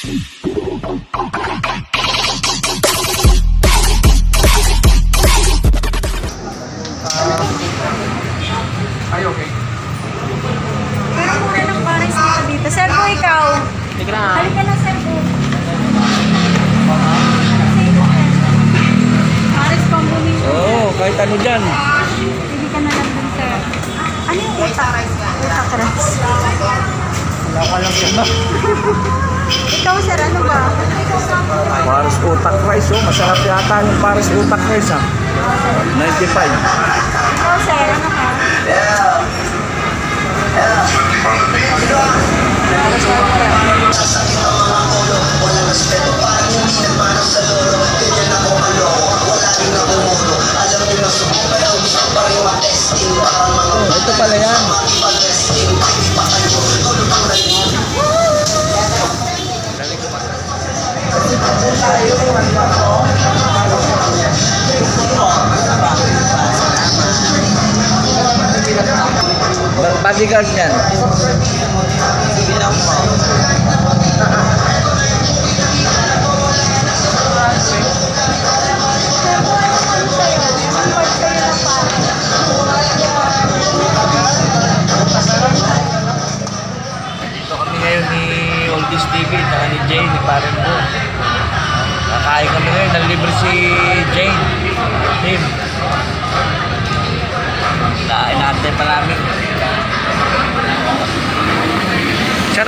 Ay, okay. Pero mura ng pares dito dito. Sir po, ikaw. Tignan nga. Halika na, sir po. Pares. Oo, oh, kahit ano dyan. Pili ka na lang dun, sir. Ano yung utak? Utak rice. Wala ka lang yan. Ikaw, sir, ano ba? Paris utak rice, oh. Masarap yata yung Paris utak rice, ah. 95. Ikaw, sir, ano ka? Oh, ito pala yan. Bodyguard niyan.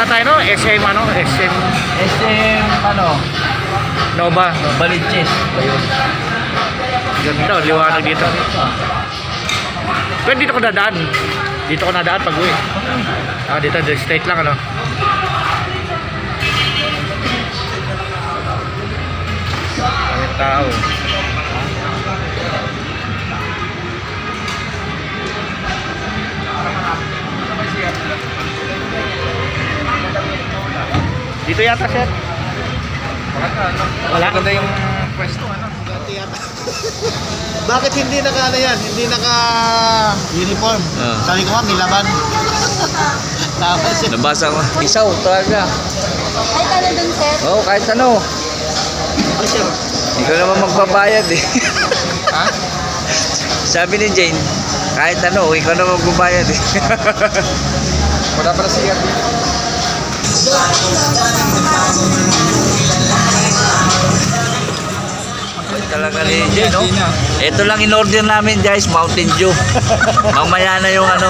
Na tayo, no? SM, ano? SM SM, ano, Nova. Baliches. Ayun. Ganda, liwanag dito. Pero dito ko dadaan. Dito ko nadaan pag uwi. Ah, dito, dito, straight lang, ano? May tao. Dito yata, sir. Wala. Maganda yung pwesto, ano? Bakit hindi naka ano yan? Hindi naka uniform? Ah. Sabi ko nga, may laban. Tapos yun. Nabasa ko. Isaw, talaga. Ay, ka na dun, sir. Oo, oh, kahit ano. Ikaw naman magbabayad eh. Ha? Sabi ni Jane, kahit ano, ikaw naman magbabayad eh. Wala pala siya. Talaga ni Jane, no? Ito lang in-order namin guys, Mountain Dew. Mamaya na yung ano,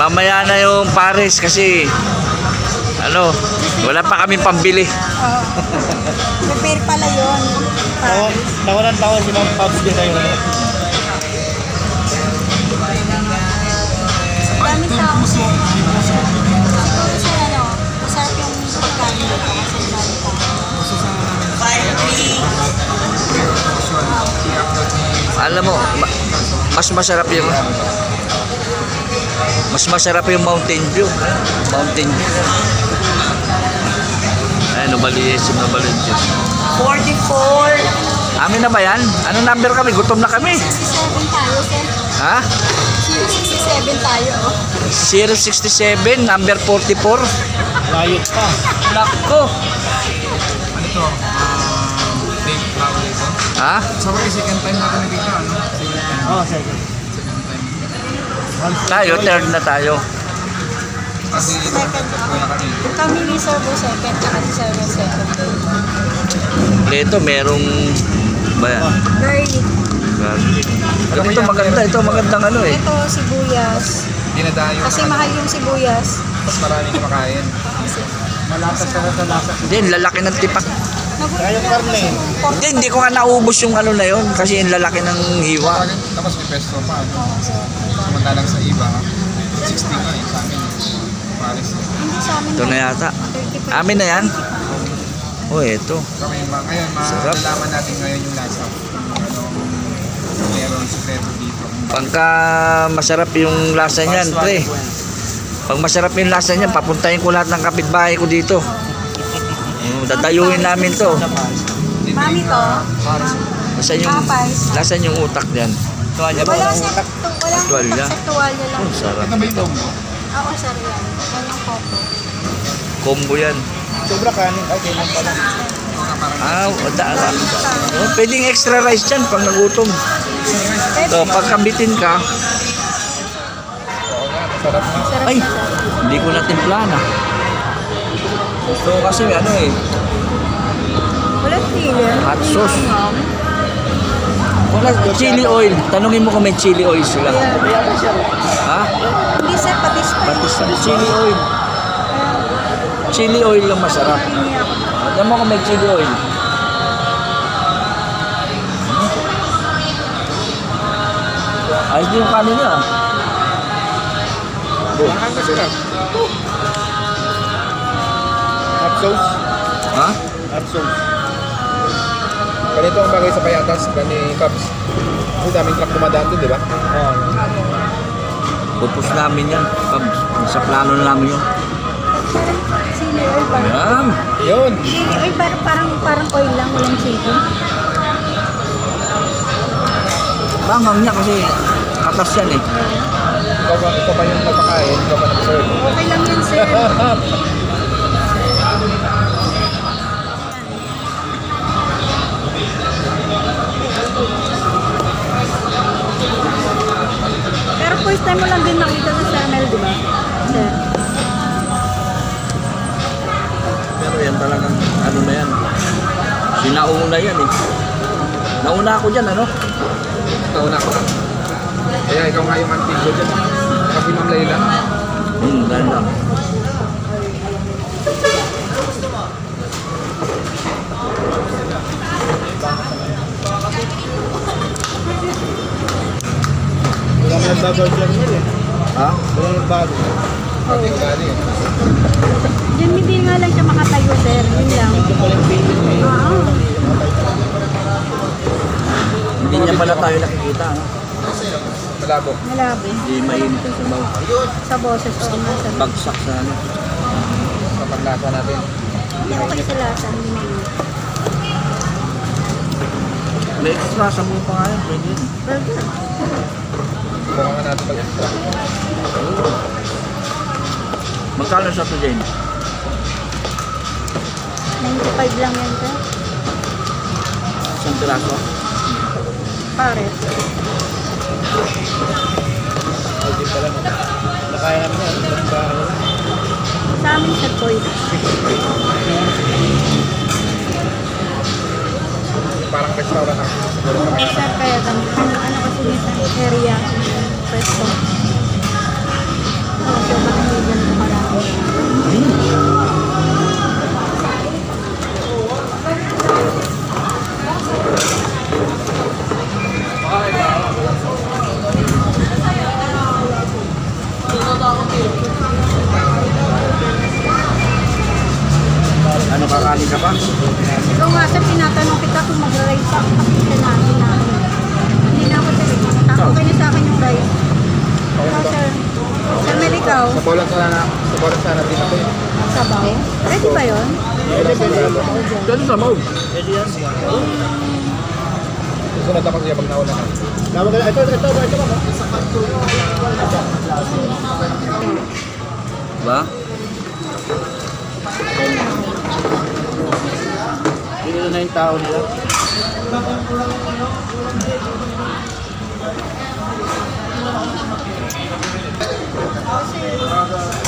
mamaya na yung Paris kasi ano, wala pa kami pambili. Oo. Prepare pala yun. Tawa, tawanan tawa silang pubs din tayo. Daming tao. Alam mo, ma- mas masarap yung mas masarap yung Mountain Dew. Mountain Dew. Ay, yung nubaliis. 44. Amin na ba yan? Anong number kami? Gutom na kami. 67 tayo, sir. Ha? 67 tayo. oh. 067, number 44. Layot pa. Nako. Ano to? Ha? So, okay, second time natin nandito, ano? Second time. Oo, second. Second time. Tayo, third na tayo. Kasi ito, wala kami. Kami ni Sir po second, yung second day. Ito, merong ba yan? Garlic. Ito maganda, ito magandang ano eh. Ito, sibuyas. Dinadayo. Kasi mahal yung sibuyas. Mas marami kumakain. Malasas ka sa lasa. Hindi, lalaki ng tipak. Kaya yung karne. Hindi, hindi ko nga naubos yung ano na yun kasi yung lalaki ng hiwa. Tapos may pesto pa. Ano? Samantalang sa iba, 60 nga eh, sa amin. Paris. Hindi sa amin. Ito na yata. 35. Amin na yan. Oh, ito. Ngayon, ma- ngayon Sarap. malalaman natin ngayon yung lasa. Anong meron sekreto dito. Pagka masarap yung lasa niyan, pre. Pag masarap yung lasa niyan, papuntahin ko lahat ng kapitbahay ko dito. Mm, Dadayuhin namin to. Mami to. Nasaan yung, nasaan yung utak niyan? Wala sir. Wala Tuwalya. sa tuwalya lang. Oh, sarap. Ito ba yung logo? Oo, sir yan. Yan yung photo. Combo yan. Sobra kanin. Ay, kailan pala. Ah, wala ka. Oh, pwedeng extra rice dyan pag nagutom. So, pagkambitin ka. Sarap ay, sarap. hindi ko na timplahan ah. So, kasi ano eh, Wala sili. Hot sauce. wala chili oil. Tanungin mo kung may chili oil sila. Ha? Hindi sir, patis pa. Pati sa chili oil. Chili oil lang masarap. Alam mo kung may chili oil. Ayos din yung kanin niya. Mahal na sila. Hot sauce. Ha? Hot sauce. Ganito ang bagay sa payatas, gani Cubs. Kasi daming truck dumadaan doon, di ba? Oo. Pupus namin yan. Pag sa plano na namin yun. Sili oil. Yan. Yun! Sili oil pero parang parang oil lang, walang sili. Bangang niya kasi katas yan eh. Ikaw ba, ikaw ba yung nagpakain? Ikaw ba nag-serve? Okay lang yan sir. time mo lang din nakita sa channel, di ba? Sir. Pero yan talagang ano na yan. Sinauna yan eh. Nauna ako dyan ano? Nauna ko na. Kaya ikaw nga yung antigo dyan. Kasi Ma'am Layla. Hmm, ganda. Wala yun eh. Ha? Wala nagbago. Pati ko gani. Diyan hindi nga lang siya makatayo, sir. Yun lang. Oo. Hindi niya pala tayo nakikita. Ano? Malabo. Malabo. Hindi mainit ang sabaw. Sa boses ko nga sa Bagsak sa ano. Kapag lasa natin. Hindi okay sa lasa. Hindi na yun. May extra sa yan. Pwede yun. Burger. Buka nga natin mag-extra. Magkano sa to Jane? 95 lang yan, sir. Isang piraso? Pares. Hindi pala. Nakaya namin yan. Sa amin, sir, toy. Parang restaurant ako. Sa kaya. Sir, kaya kami. Ano, ano kasi sa area. Pwesto. Oo, yun? Dito sa mauv. Susunod ako siya pag nauna. Tama ka Ito, ito, ito, ito. Ba? Pinili na yung tao nila. Pwede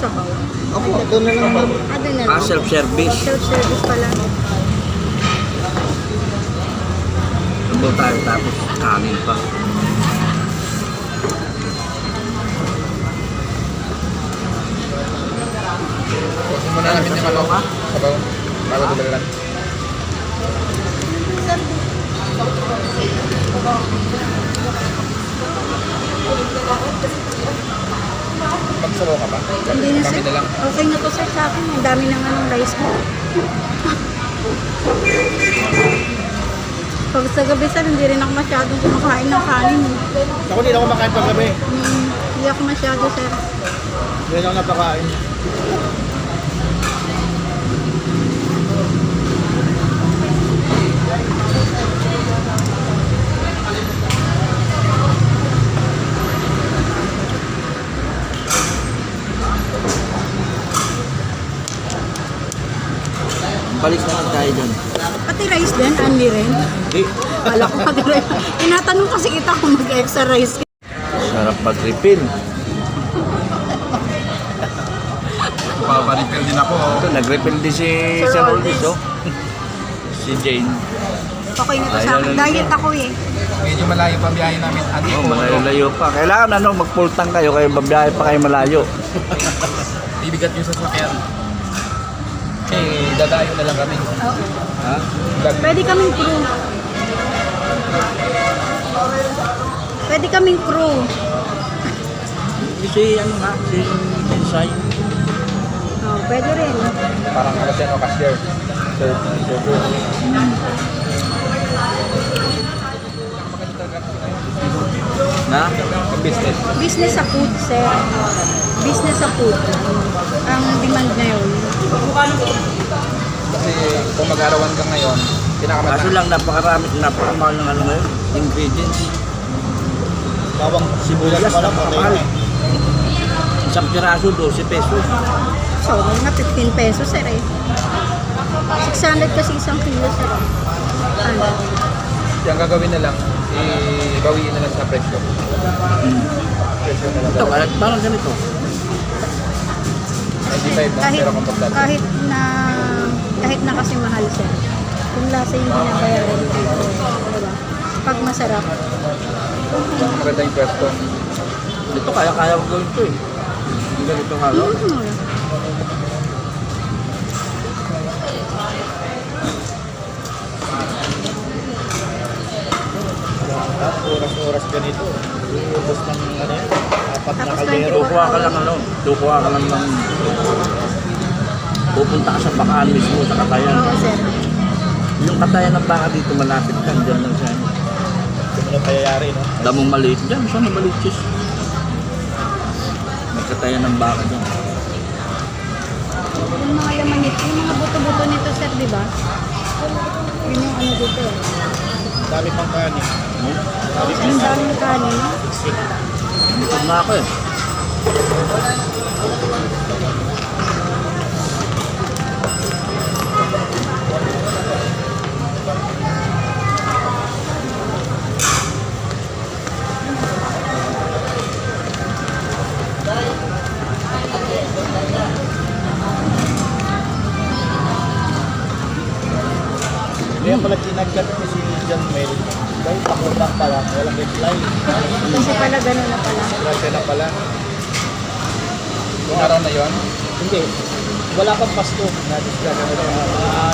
pasabaw. Ako, doon na lang. Ah, doon na Ah, lang. self-service. Self-service pala. Doon tayo tapos kanin pa. Kunin mo na namin yung ano. Sabaw. Bago dumalan. Magsabaw ka ba? Hindi na, Kami sir. na lang. Okay na to, sir, sa akin. Ang dami ng anong rice ko. Pag sa gabi, sir, hindi rin ako masyadong kumakain ng kanin. eh. Ako hindi na ako makain pag gabi. Hmm, hindi ako masyado, sir. Hindi na ako napakain. Balik naman tayo dyan. Pati rice din, unli rin. Di. Wala ko rice. Tinatanong kasi kita kung mag-extra rice. Sarap mag-refill. Paparefill din ako. Ito, nag-refill din si Sir Sir Aldis. Oh. si Jane. Okay na to sa akin. Diet ako eh. Medyo malayo pa biyahe namin. Adi Oh, malayo-layo pa. Kailangan ano, mag-full tank kayo, kayo babiyahe pa kayo malayo. Bibigat yung sasakyan. Eh, dadayo na lang kami. Oo. Ha? Pwede kaming crew. Pwede kaming crew. Si ano nga, si Insay. Oh, pwede rin. Parang ano siya, no, cashier. Sir, server. Na? Business. Business sa food, sir. Business sa food. Ang demand ngayon. Kasi kung mag-arawan ka ngayon, Kaso pinakamata. lang, napakarami, napakamahal ng ano ngayon, ingredients. Bawang Sibuyas, napakamahal. Isang piraso, 12 pesos. So, mga 15 pesos, sir eh. 600 kasi isang kilo, sir. Ano? Yung gagawin na lang, ibawiin na lang sa presyo. Presyo na lang. Ito, parang ganito. 95 lang, Kahit, pero komportable. kahit na, kahit na kasi mahal, sir. Kung lasa yung binabayaran dito, diba? Pag masarap, Maganda yung pwesto. Ito, kaya-kaya ko gawin ito eh. Yung ganito nga, mm, Oras-oras ganito. Ubus ng ano apat na kaldero. Kukuha ka lang ano, kukuha ka lang ng... Pupunta ka sa bakaan mismo sa katayan. oo, sir. Yung katayan ng baka dito malapit ka, dyan lang siya. Ito mo na payayari, no? Damong maliit dyan, saan na maliit sis? May katayan ng baka dyan. Yung mga laman nito, yung mga buto-buto nito, sir, di ba? Yun yung ano dito eh. Dami pang kanin. Hmm? Ang daming kanin. Busog na ako eh. Kaya pala kinagat ko si John Mel. Dahil pakulang pa lang, walang reply. Kasi pala ganun na pala. Grabe na pala. Yung araw na yon? Hindi. Wala pang pasto na discuss na ito.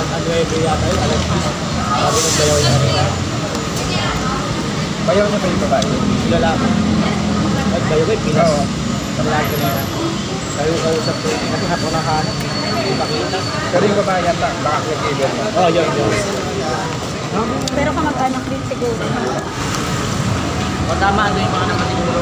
Ano eh, yata yun, alas 10. Sabi ng bayaw niya kanina. Bayaw niya pa yung babae? Lalaki. At bayaw eh, Pinas. Lalaki kanina. Sayo kausap ko, kasi hapon na hanap. Ipakita. Pero yung babae yata, baka flexible. Oo, oh, yun, yun. Pero kamag-anak din siguro. O tama, ano yung mga naman siguro?